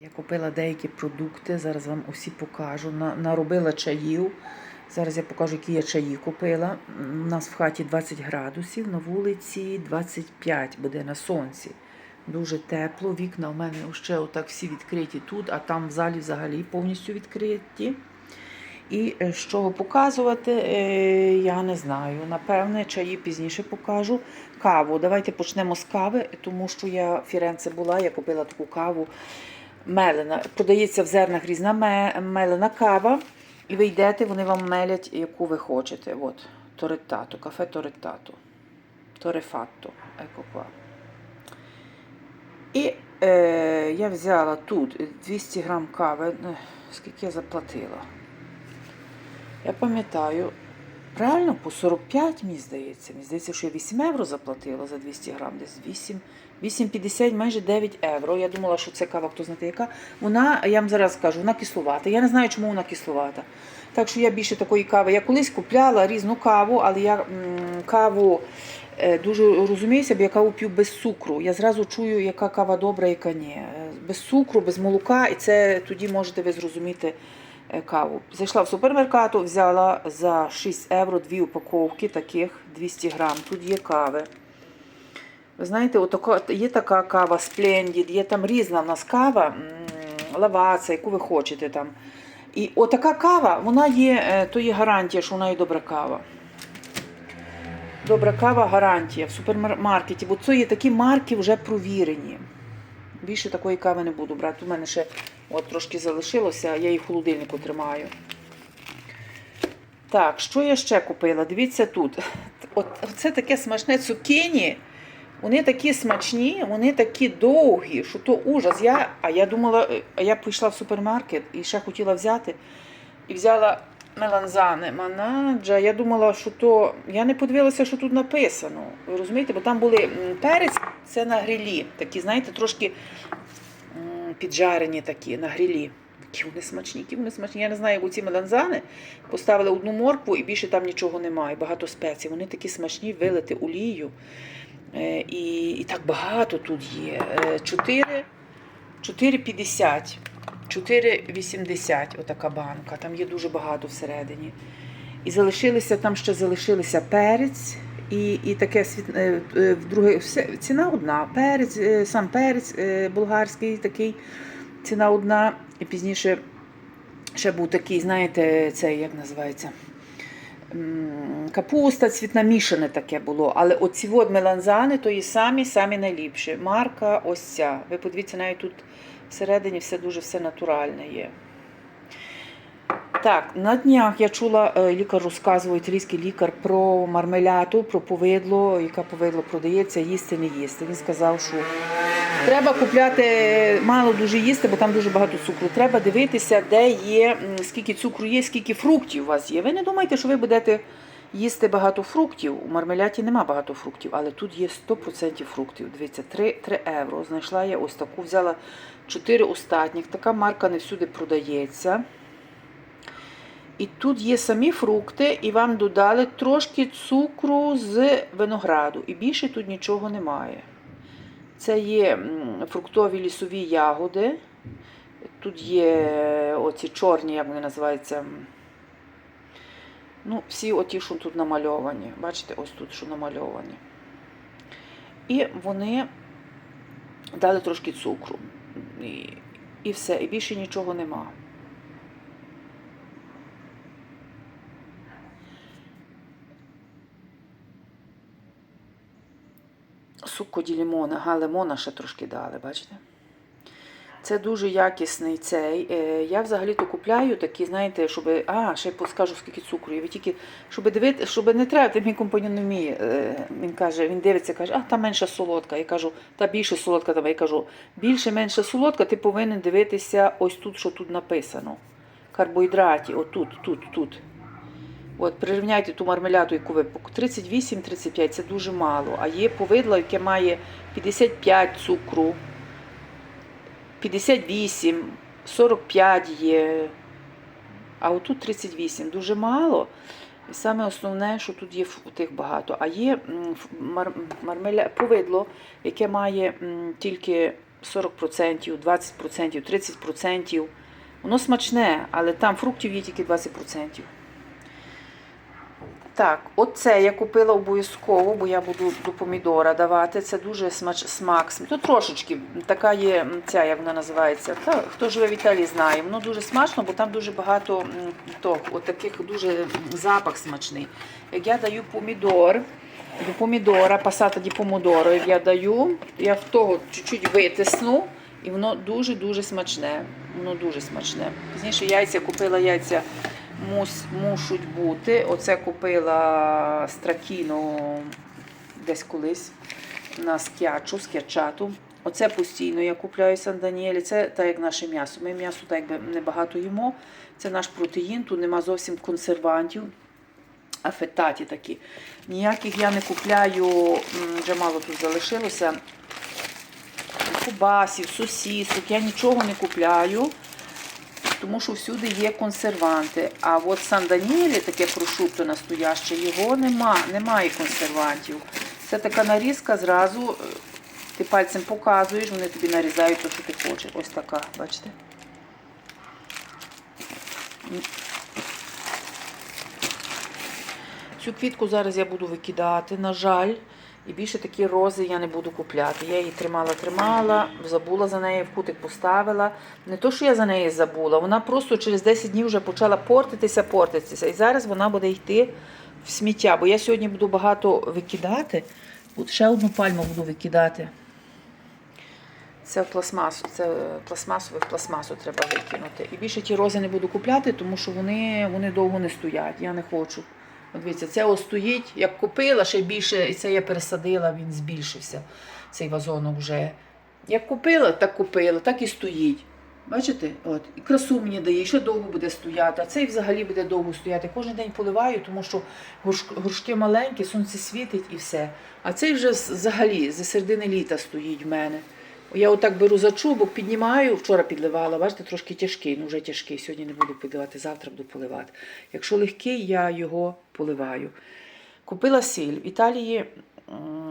Я купила деякі продукти, зараз вам усі покажу. Наробила чаїв. Зараз я покажу, які я чаї купила. У нас в хаті 20 градусів, на вулиці 25 буде на сонці. Дуже тепло. Вікна у мене ще отак всі відкриті тут, а там в залі взагалі повністю відкриті. І е, з чого показувати, е, я не знаю. Напевне, чаї пізніше покажу. Каву. Давайте почнемо з кави, тому що я в Фіренце була, я купила таку каву мелена. Продається в зернах різна мелена кава. І ви йдете, вони вам мелять, яку ви хочете. От, Тореттато, кафе Тореттато. Торефатто. Еко qua. І е, я взяла тут 200 грам кави. Е, Скільки я заплатила? Я пам'ятаю, правильно, по 45, мені здається. Мені здається, що я 8 євро заплатила за 200 грам, десь 8, 8,50, майже 9 євро. Я думала, що це кава, хто знає яка. Вона, я вам зараз скажу, вона кисловата. Я не знаю, чому вона кисловата. Так що я більше такої кави. Я колись купляла різну каву, але я м, каву е, дуже розуміюся, бо я каву п'ю без цукру. Я зразу чую, яка кава добра, яка ні. Е, Без цукру, без молока, і це тоді можете ви зрозуміти е, каву. Зайшла в супермеркат, взяла за 6 євро дві упаковки таких 200 грам. Тут є кави. Ви знаєте, отака, є така кава Splendid, є там різна в нас кава, лаваца, яку ви хочете там. І отака кава, вона є, е, то є гарантія, що вона є добра кава. Добра кава гарантія в супермаркеті, бо це є такі марки вже провірені. Більше такої кави не буду брати. У мене ще от трошки залишилося, я її в холодильнику тримаю. Так, що я ще купила? Дивіться тут. От це таке смачне цукіні. Вони такі смачні, вони такі довгі, що то ужас. Я, а я думала, е, а я пішла в супермаркет і ще хотіла взяти. І взяла меланзани, манаджа. Я думала, що то. Я не подивилася, що тут написано. Ви розумієте? Бо там були перець, це на грилі. Такі, знаєте, трошки піджарені такі на грилі. Які вони смачні, які вони смачні. Я не знаю, як ці меланзани поставили одну моркву і більше там нічого немає. Багато спецій. Вони такі смачні, вилити олію. Е, І, і так багато тут є. Е, 4, 4,50. 4,80 отака банка. Там є дуже багато всередині. І залишилися, там ще залишилися перець. І, і таке е, е, вдруге, все, ціна одна. Перець, е, сам перець е, болгарський такий, ціна одна. І пізніше ще був такий, знаєте, цей, як називається? Капуста цвітна мішане таке було. Але оці от меланзани, то і самі самі найліпші. Марка ось ця. Ви подивіться, навіть тут всередині все дуже все натуральне є. Так, на днях я чула, е, лікар розказував, італійський лікар про мармеляту, про повидло, яка повидло продається, їсти, не їсти. Він сказав, що треба купляти мало дуже їсти, бо там дуже багато цукру. Треба дивитися, де є, скільки цукру є, скільки фруктів у вас є. Ви не думайте, що ви будете їсти багато фруктів. У мармеляті нема багато фруктів, але тут є 100% фруктів. Дивіться, 3, 3 євро. Знайшла я ось таку, взяла 4 остатніх. Така марка не всюди продається. І тут є самі фрукти, і вам додали трошки цукру з винограду. І більше тут нічого немає. Це є фруктові лісові ягоди. Тут є оці чорні, як вони називаються. Ну, всі оті, що тут намальовані. Бачите, ось тут, що намальовані. І вони дали трошки цукру. І, і все, і більше нічого нема. Суко ді лимона, га, лимона ще трошки дали, бачите? Це дуже якісний цей. Е, Я взагалі-то купляю такі, знаєте, щоб. А, ще скажу, скільки цукру. Ви тільки, щоб дивити, щоб не треба, мій компаньон вміє. Е, Він каже, він дивиться, каже, а та менша солодка. Я кажу, та більше солодка там. Я кажу, більше, менше солодка, ти повинен дивитися ось тут, що тут написано. Карбоїдраті, отут, тут, тут. От, прирівняйте ту мармеляду, яку ви 38-35 це дуже мало. А є повидло, яке має 55 цукру, 58, 45 є. А отут 38 дуже мало. І саме основне, що тут є тих багато. А є мар, мармеля, повидло, яке має тільки 40%, 20%, 30%. Воно смачне, але там фруктів є тільки 20%. Так, оце я купила обов'язково, бо я буду до помідора давати. Це дуже смач, смак. Тут трошечки така є ця, як вона називається. Та, хто живе в Італії, знає. Воно дуже смачно, бо там дуже багато м, от таких дуже запах смачний. Як я даю помідор, до помідора, пасата ді помодоро, як я даю, я в того чуть-чуть витисну, і воно дуже-дуже смачне. Воно дуже смачне. Пізніше яйця купила яйця мус, мушуть бути. Оце купила стракіну десь колись на скячу, скячату. Оце постійно я купляю Сан Даніелі. Це так як наше м'ясо. Ми м'ясо так якби небагато їмо. Це наш протеїн, тут нема зовсім консервантів. Афетаті такі. Ніяких я не купляю, вже мало тут залишилося. Кубасів, сосісок, я нічого не купляю тому що всюди є консерванти. А от Сан Даніелі, таке прошутто настояще, його нема, немає консервантів. Це така нарізка зразу. е, Ти пальцем показуєш, вони тобі нарізають те, що ти хочеш. Ось така, бачите? Цю квітку зараз я буду викидати, на жаль. І більше такі рози я не буду купляти. Я її тримала, тримала, забула за неї, в кутик поставила. Не то, що я за неї забула, вона просто через 10 днів вже почала портитися, портитися. І зараз вона буде йти в сміття. Бо я сьогодні буду багато викидати. От ще одну пальму буду викидати. Це в пластмасу, це пластмасове в пластмасу треба викинути. І більше ті рози не буду купляти, тому що вони, вони довго не стоять. Я не хочу. От дивіться, це ось стоїть, як купила, ще більше, і це я пересадила, він збільшився, цей вазонок вже. Як купила, так купила, так і стоїть. Бачите? От. І красу мені дає, ще довго буде стояти. А цей взагалі буде довго стояти. Кожен день поливаю, тому що горш- горшки маленькі, сонце світить і все. А цей вже взагалі з середини літа стоїть в мене. Я отак беру за чубок, піднімаю, вчора підливала, бачите, трошки тяжкий, ну вже тяжкий. Сьогодні не буду підливати, завтра буду поливати. Якщо легкий, я його поливаю. Купила сіль. В Італії,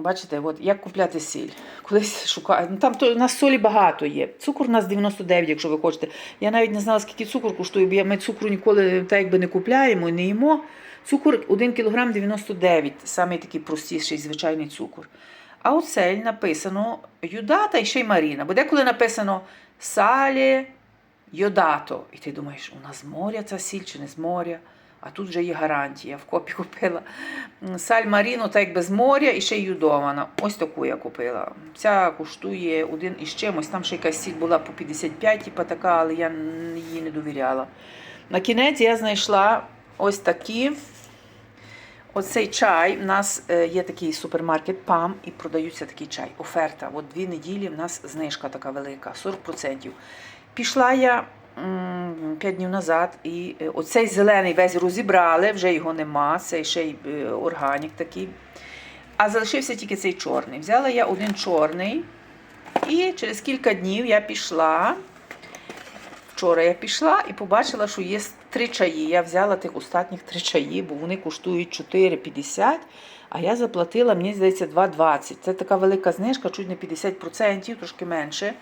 бачите, от як купляти сіль. Колись шукаю. Ну, там то, у нас солі багато є. Цукор у нас 99, якщо ви хочете. Я навіть не знала, скільки цукор коштує, бо ми цукру ніколи так якби не купляємо не їмо. Цукор 1 кг 99, самий такий простіший, звичайний цукор. А оцель написано Юдата і ще й Маріна. Бо деколи написано Салі Йодато. І ти думаєш, у нас з моря ця сіль чи не з моря? А тут вже є гарантія. В копі купила саль Маріно, так якби з моря і ще й юдована. Ось таку я купила. Ця коштує один із чимось. Там ще якась сіль була по 55, типа така, але я їй не довіряла. На кінець я знайшла ось такі. Оцей чай, у нас е, є такий супермаркет ПАМ і продаються такий чай. Оферта. От дві неділі в нас знижка така велика, 40%. Пішла я 5 днів назад, і е, оцей зелений весь розібрали, вже його нема, цей ще й е, органік такий. А залишився тільки цей чорний. Взяла я один чорний, і через кілька днів я пішла. Вчора я пішла і побачила, що є три чаї. Я взяла тих останніх три чаї, бо вони коштують 4,50, а я заплатила, мені здається, 2,20. Це така велика знижка, чуть не 50%, трошки менше.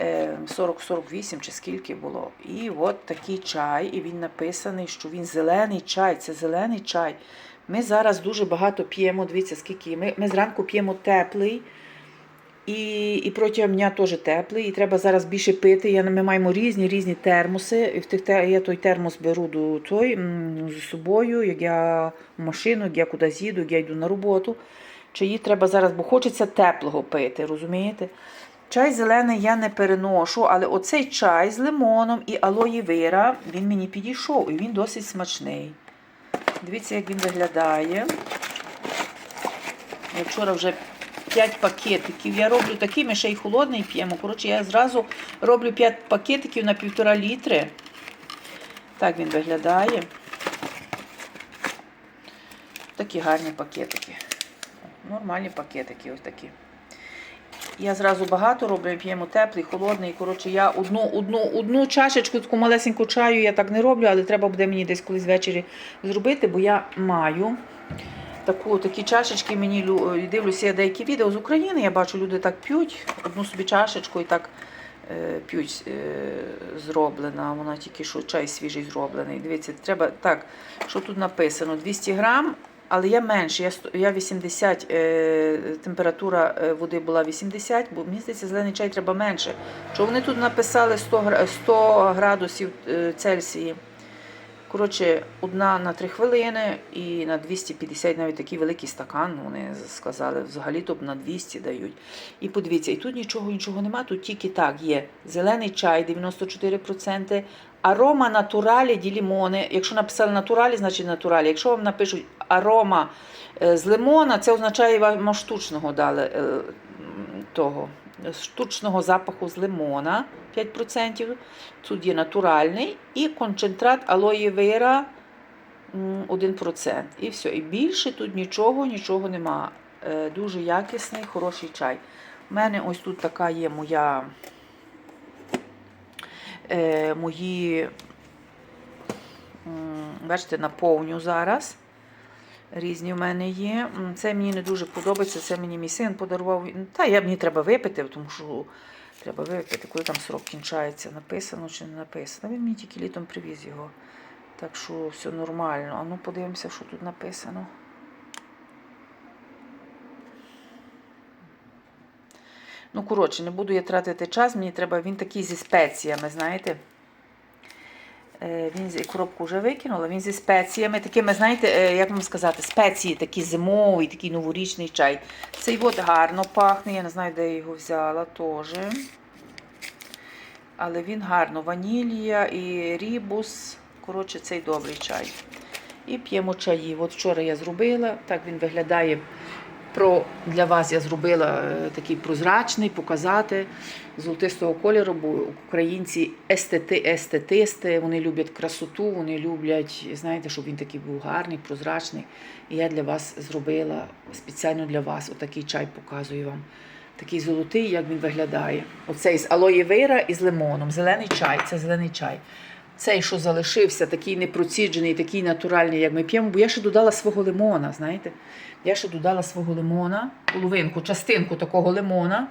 Е, 40-48 чи скільки було. І от такий чай, і він написаний, що він зелений чай, це зелений чай. Ми зараз дуже багато п'ємо, дивіться, скільки. Ми, ми зранку п'ємо теплий. І, і протягом дня теж теплий, і треба зараз більше пити. Я, ми маємо різні різні термоси. І в тих я той термос беру до той з собою, як я в машину, як я кудись їду, як я йду на роботу. Чаї треба зараз, бо хочеться теплого пити, розумієте? Чай зелений я не переношу, але оцей чай з лимоном і алої вера, він мені підійшов і він досить смачний. Дивіться, як він виглядає. Я вчора вже 5 пакетиків. Я роблю такими, ще й холодний п'ємо. Коротше, я зразу роблю 5 пакетиків на півтора літри. Так він виглядає. Такі гарні пакетики. Нормальні пакетики ось такі. Я зразу багато роблю, п'ємо теплий, холодний. Коротше, я одну, одну, одну чашечку, таку малесеньку чаю я так не роблю, але треба буде мені десь колись ввечері зробити, бо я маю таку, такі чашечки мені е, дивлюся я деякі відео з України. Я бачу, люди так п'ють одну собі чашечку і так е, п'ють е, зроблена. Вона тільки що чай свіжий зроблений. Дивіться, треба так, що тут написано: 200 грам. Але я менше, я, сто- я 80, е, температура е, води була 80, бо мені здається, зелений чай треба менше. Що вони тут написали 100, гра- 100 градусів е, Цельсії. Коротше, одна на 3 хвилини і на 250 навіть такий великий стакан, вони сказали, взагалі-то на 200 дають. І подивіться, і тут нічого нічого нема, тут тільки так є зелений чай 94%, арома натуралі ді лімони. Якщо написали натуралі, значить натуралі. Якщо вам напишуть арома е, з лимона, це означає вам штучного дали е, того штучного запаху з лимона 5%. Тут є натуральний і концентрат алої вера 1%. І все. І більше тут нічого, нічого нема. Е, Дуже якісний, хороший чай. У мене ось тут така є моя е, мої, бачите, наповню зараз. Різні в мене є. Це мені не дуже подобається. Це мені мій син подарував. Та я мені треба випити, тому що треба випити, коли там срок кінчається, написано чи не написано. Він мені тільки літом привіз його. Так що все нормально. А ну подивимося, що тут написано. Ну, коротше, не буду я тратити час, мені треба, він такий зі спеціями, знаєте. Е, Він зі- коробку вже викинула, він зі спеціями, такими, знаєте, е, як вам сказати, спеції, такий зимовий, такий новорічний чай. Цей от гарно пахне, я не знаю, де я його взяла теж. Але він гарно. Ванілія і рібус. Коротше, цей добрий чай. І п'ємо чаї. От вчора я зробила, так він виглядає. Про, для вас я зробила е, такий прозрачний, показати золотистого кольору, бо українці естети, естетисти, вони люблять красоту, вони люблять, знаєте, щоб він такий був гарний, прозрачний. І я для вас зробила спеціально для вас отакий чай, показую вам. Такий золотий, як він виглядає. Оцей з алоє вейра і з лимоном. Зелений чай, це зелений чай. Цей, що залишився, такий непроціджений, такий натуральний, як ми п'ємо, бо я ще додала свого лимона, знаєте. Я ще додала свого лимона, половинку, частинку такого лимона.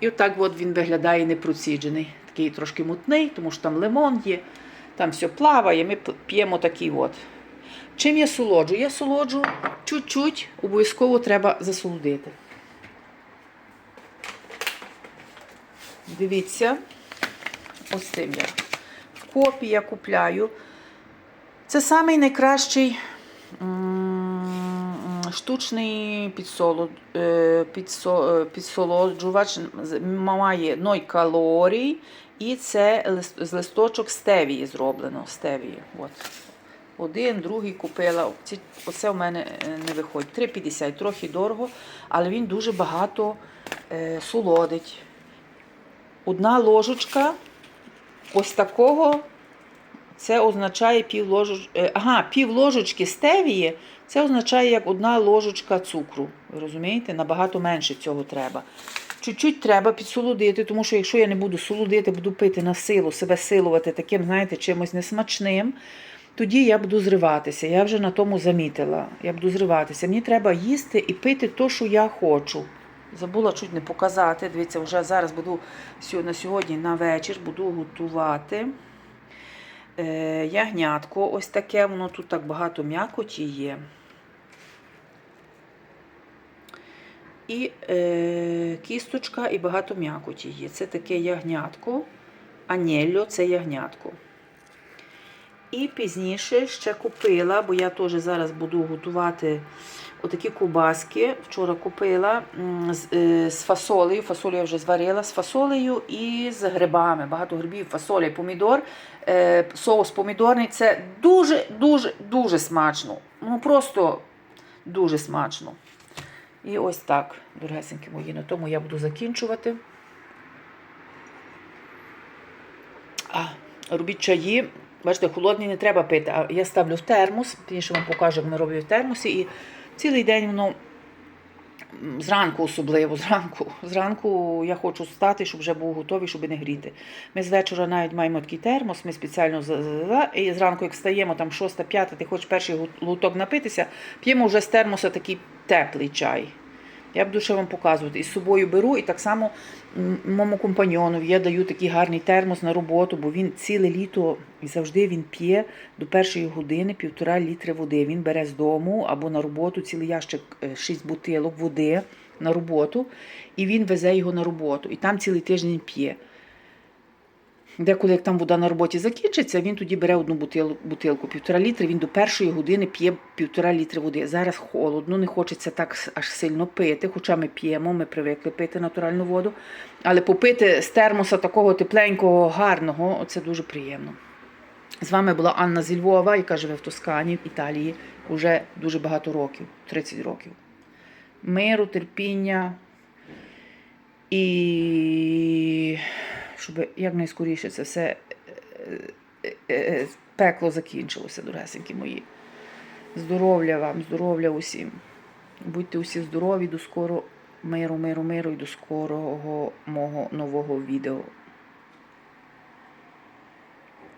І отак от він виглядає непроціджений. Такий трошки мутний, тому що там лимон є, там все плаває, ми п'ємо такий от. Чим я солоджу? Я солоджу чуть-чуть, обов'язково треба засолодити. Дивіться, ось цим я. В копі я купляю. Це самий найкращий штучний підсолод, е, е, підсолоджувач. Має 0 калорій. І це з листочок стевії зроблено. Стевії. От. Один, другий купила. Оце в мене е, не виходить. 3,50, трохи дорого, але він дуже багато солодить. Одна ложечка ось такого, це означає пів ложеч... е, ага, пів ложечки стевії, це означає як одна ложечка цукру. Ви розумієте? Набагато менше цього треба. Чуть-чуть треба підсолодити, тому що якщо я не буду солодити, буду пити на силу, себе силувати таким, знаєте, чимось несмачним, тоді я буду зриватися. Я вже на тому замітила. Я буду зриватися. Мені треба їсти і пити те, що я хочу. Забула чуть не показати. Дивіться, вже зараз буду на сьогодні на вечір буду готувати е, ягнятко. Ось таке, воно тут так багато м'якоті є. І е, кісточка, і багато м'якоті є. Це таке ягнятко. Анєльо це ягнятко. І пізніше ще купила, бо я теж зараз буду готувати отакі кубаски. Вчора купила з, е, з фасолею. Фасолю я вже зварила з фасолею і з грибами. Багато грибів, фасоля, і помідор. Е, соус помідорний це дуже, дуже, дуже смачно. Ну просто дуже смачно. І ось так, дорогесенькі мої, на тому я буду закінчувати. А, робіть чаї. Бачите, холодний не треба пити, а я ставлю в термос, пізніше вам покажу, як ми робимо в термосі. І цілий день воно зранку особливо, зранку. Зранку я хочу встати, щоб вже був готовий, щоб не гріти. Ми з вечора навіть маємо такий термос, ми спеціально і зранку, як встаємо, там 6-5, ти хочеш перший глоток напитися, п'ємо вже з термоса такий теплий чай. Я буду ще вам показувати. І з собою беру, і так само моєму компаньйону я даю такий гарний термос на роботу, бо він ціле літо і завжди він п'є до першої години півтора літри води. Він бере з дому або на роботу цілий ящик, е, шість бутилок води на роботу, і він везе його на роботу. І там цілий тиждень п'є. Деколи, як там вода на роботі закінчиться, він тоді бере одну бутил, бутилку, півтора літри, він до першої години п'є півтора літри води. Зараз холодно, не хочеться так аж сильно пити, хоча ми п'ємо, ми привикли пити натуральну воду. Але попити з термоса такого тепленького, гарного, це дуже приємно. З вами була Анна зі Львова, яка живе в Тоскані, в Італії, уже дуже багато років, 30 років. Миру, терпіння і щоб якнайскоріше це все е, е, е, пекло закінчилося, дорогесенькі мої. Здоров'я вам, здоров'я усім. Будьте усі здорові, до скоро миру, миру, миру і до скорого мого нового відео.